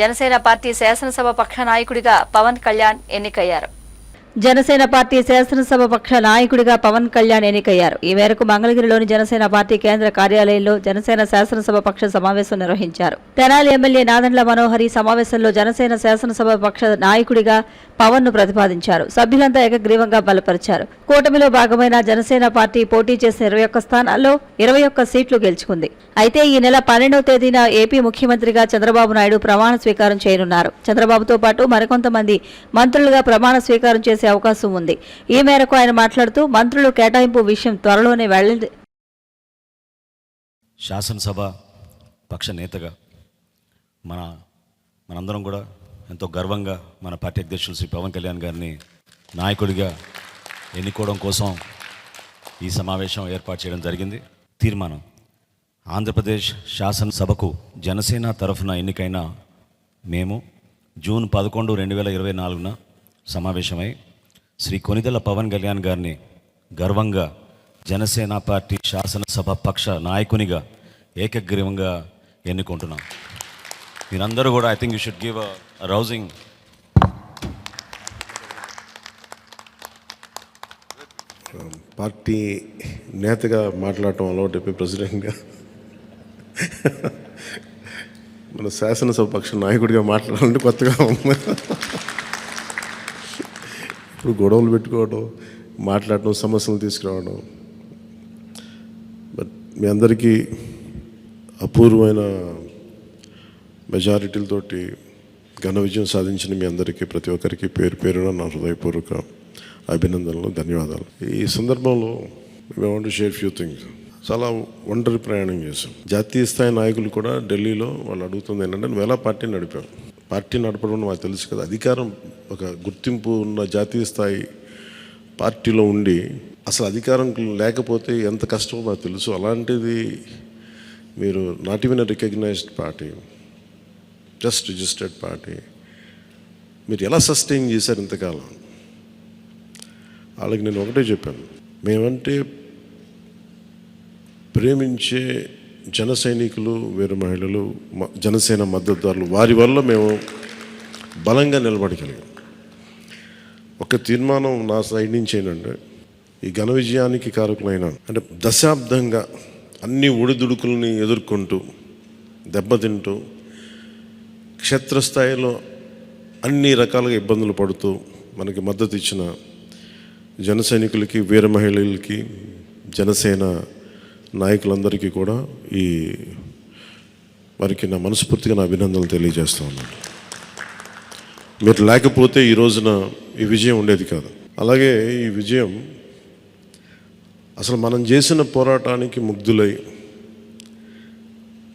Janasena party శాసనసభ పక్ష నాయకుడిగా పవన్ కళ్యాణ్ ఎన్నికయ్యారు. జనసేన పార్టీ శాసనసభ పక్ష నాయకుడిగా పవన్ కళ్యాణ్ ఎన్నికయ్యారు. ఈ మేరకు మంగళగిరిలోని జనసేన పార్టీ కేంద్ర కార్యాలయంలో జనసేన శాసనసభ పక్ష సమావేశం నిర్వహించారు. తెనాలి ఎమ్మెల్యే నాదండ్ల మనోహరి సమావేశంలో జనసేన శాసనసభ పక్ష నాయకుడిగా పవన్ను ప్రతిపాదించారు. సభ్యులంతా ఏకగ్రీవంగా బలపరిచారు. కూటమిలో భాగమైన జనసేన పార్టీ పోటీ చేసిన ఇరవై ఒక్క స్థానాల్లో ఇరవై ఒక్క సీట్లు గెలుచుకుంది. అయితే ఈ నెల పన్నెండవ తేదీన ఏపీ ముఖ్యమంత్రిగా చంద్రబాబు నాయుడు ప్రమాణ స్వీకారం చేయనున్నారు. చంద్రబాబుతో పాటు మరికొంతమంది మంత్రులుగా ప్రమాణ స్వీకారం చేసి అవకాశం ఉంది. ఈ మేరకు ఆయన మాట్లాడుతూ మంత్రులు కేటాయింపు విషయం త్వరలోనే వెళ్ళింది శాసనసభ పక్ష నేతగా మన మనందరం కూడా ఎంతో గర్వంగా మన పార్టీ అధ్యక్షులు శ్రీ పవన్ కళ్యాణ్ గారిని నాయకుడిగా ఎన్నుకోవడం కోసం ఈ సమావేశం ఏర్పాటు చేయడం జరిగింది. తీర్మానం. ఆంధ్రప్రదేశ్ శాసనసభకు జనసేన తరఫున ఎన్నికైన మేము జూన్ పదకొండు రెండు వేల ఇరవై నాలుగున సమావేశమై శ్రీ కొనిదెల పవన్ కళ్యాణ్ గారిని గర్వంగా జనసేన పార్టీ శాసనసభ పక్ష నాయకునిగా ఏకగ్రీవంగా ఎన్నుకుంటున్నాం. మీరందరూ కూడా I think you should give a rousing party నేతగా మాట్లాడటం అలవాటు అయిపోయి ప్రెసిడెంట్గా. మన శాసనసభ పక్ష నాయకుడిగా మాట్లాడాలంటే కొత్తగా ఇప్పుడు గొడవలు పెట్టుకోవడం మాట్లాడటం సమస్యలు తీసుకురావడం. బట్ మీ అందరికీ అపూర్వమైన మెజారిటీలతోటి ఘన విజయం సాధించిన మీ అందరికీ ప్రతి ఒక్కరికి పేరు పేరున నా హృదయపూర్వక అభినందనలు ధన్యవాదాలు. ఈ సందర్భంలో మేము వాంట్ షేర్ ఫ్యూ థింగ్స్ చాలా ఒంటరి ప్రయాణం చేశాం. జాతీయ స్థాయి నాయకులు కూడా ఢిల్లీలో వాళ్ళు అడుగుతుంది ఏంటంటే నువ్వు ఎలా పార్టీ నడిపావు? పార్టీ నడపడం మాకు తెలుసు కదా. అధికారం ఒక గుర్తింపు ఉన్న జాతీయ స్థాయి పార్టీలో ఉండి అసలు అధికారం లేకపోతే ఎంత కష్టమో మాకు తెలుసు. అలాంటిది మీరు not even recognised party just registered party మీరు ఎలా సస్టైన్ చేశారు ఇంతకాలం? వాళ్ళకి నేను ఒకటే చెప్పాను. మేమంటే ప్రేమించే జన సైనికులు వీర మహిళలు మ- జనసేన మద్దతుదారులు వారి వల్ల మేము బలంగా నిలబడగలిగాం. ఒక తీర్మానం నా సైడ్ నుంచి ఏంటంటే ఈ ఘన విజయానికి కారకులైన అంటే దశాబ్దంగా అన్ని ఒడిదుడుకుల్ని ఎదుర్కొంటూ దెబ్బతింటూ క్షేత్రస్థాయిలో అన్ని రకాలుగా ఇబ్బందులు పడుతూ మనకి మద్దతు ఇచ్చిన జన సైనికులకి వీర మహిళలకి జనసేన నాయకులందరికీ కూడా ఈ వారికి నా మనస్ఫూర్తిగా నా అభినందనలు తెలియజేస్తూ ఉన్నాను. మీరు లేకపోతే ఈ రోజున ఈ విజయం ఉండేది కాదు. అలాగే ఈ విజయం అసలు మనం చేసిన పోరాటానికి ముగ్ధులై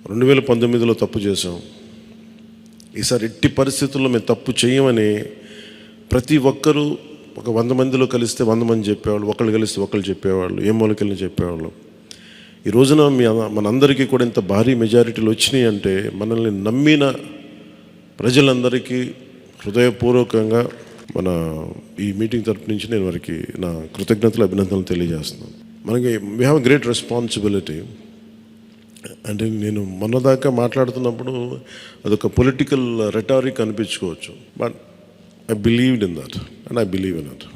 రెండు వేల పంతొమ్మిదిలో తప్పు చేసాం ఈసారి ఎట్టి పరిస్థితుల్లో మేము తప్పు చేయమని ప్రతి ఒక్కరూ ఒక వంద మందిలో కలిస్తే వంద మంది చెప్పేవాళ్ళు ఒకళ్ళు కలిస్తే ఒకళ్ళు చెప్పేవాళ్ళు ఏ మూలకెళ్ళి చెప్పేవాళ్ళు. ఈ రోజున మీ మనందరికీ కూడా ఇంత భారీ మెజారిటీలు వచ్చినాయి అంటే మనల్ని నమ్మిన ప్రజలందరికీ హృదయపూర్వకంగా మన ఈ మీటింగ్ తరపు నుంచి నేను వారికి నా కృతజ్ఞతలు అభినందనలు తెలియజేస్తున్నాను. మనకి వీ హ్యావ్ గ్రేట్ రెస్పాన్సిబిలిటీ అంటే నేను మొన్నదాకా మాట్లాడుతున్నప్పుడు అదొక political rhetoric అనిపించుకోవచ్చు. But I believed in that and I believe in that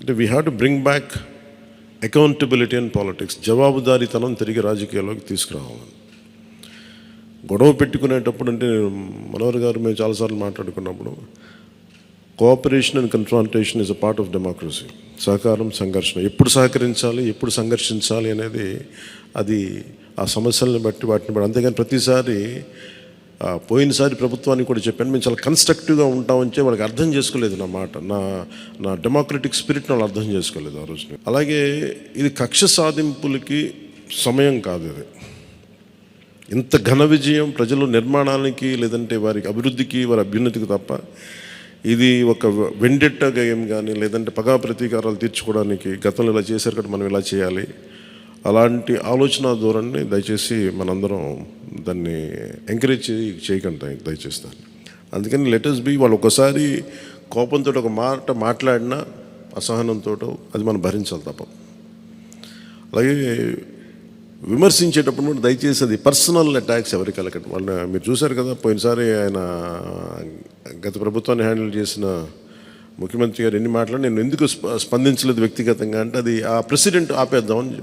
అంటే we have to bring back accountability and politics జవాబుదారీతనం తిరిగి రాజకీయాల్లోకి తీసుకురావాలని గొడవ పెట్టుకునేటప్పుడు అంటే నేను మనోహర్ గారు మేము చాలాసార్లు మాట్లాడుకున్నప్పుడు cooperation and confrontation is a part of democracy సహకారం సంఘర్షణ. ఎప్పుడు సహకరించాలి ఎప్పుడు సంఘర్షించాలి అనేది అది ఆ సమస్యలను బట్టి వాటిని బట్టి. అంతేగాని ప్రతిసారి పోయినసారి ప్రభుత్వానికి కూడా చెప్పాను మేము చాలా కన్స్ట్రక్టివ్గా ఉంటామని చెప్పి వాళ్ళకి అర్థం చేసుకోలేదు నా మాట. నా నా డెమోక్రటిక్ స్పిరిట్ని వాళ్ళు అర్థం చేసుకోలేదు ఆ రోజున అలాగే ఇది కక్ష సాధింపులకి సమయం కాదు ఇది. ఇంత ఘన విజయం ప్రజల నిర్మాణానికి లేదంటే వారికి అభివృద్ధికి వారి అభ్యున్నతికి తప్ప ఇది ఒక వెండెట్ట గేయం కానీ లేదంటే పగా ప్రతీకారాలు తీర్చుకోవడానికి గతంలో ఇలా చేశారు కాబట్టి మనం ఇలా చేయాలి. అలాంటి ఆలోచన ధోరణిని దయచేసి మనందరం దాన్ని ఎంకరేజ్ చేయి చేయకండి దయచేసి దాన్ని. అందుకని లెటర్స్ బి వాళ్ళు ఒకసారి కోపంతో ఒక మాట మాట్లాడిన అసహనంతోటో అది మనం భరించాలి తపం అలాగే విమర్శించేటప్పుడు దయచేసి అది పర్సనల్ అటాక్స్ ఎవరికి వెళ్ళకండి. వాళ్ళని మీరు చూశారు కదా పోయినసారి ఆయన గత ప్రభుత్వాన్ని హ్యాండిల్ చేసిన ముఖ్యమంత్రి గారు ఎన్ని మాటలు నేను ఎందుకు స్పందించలేదు వ్యక్తిగతంగా అంటే అది ఆ ప్రెసిడెంట్ ఆపేద్దామని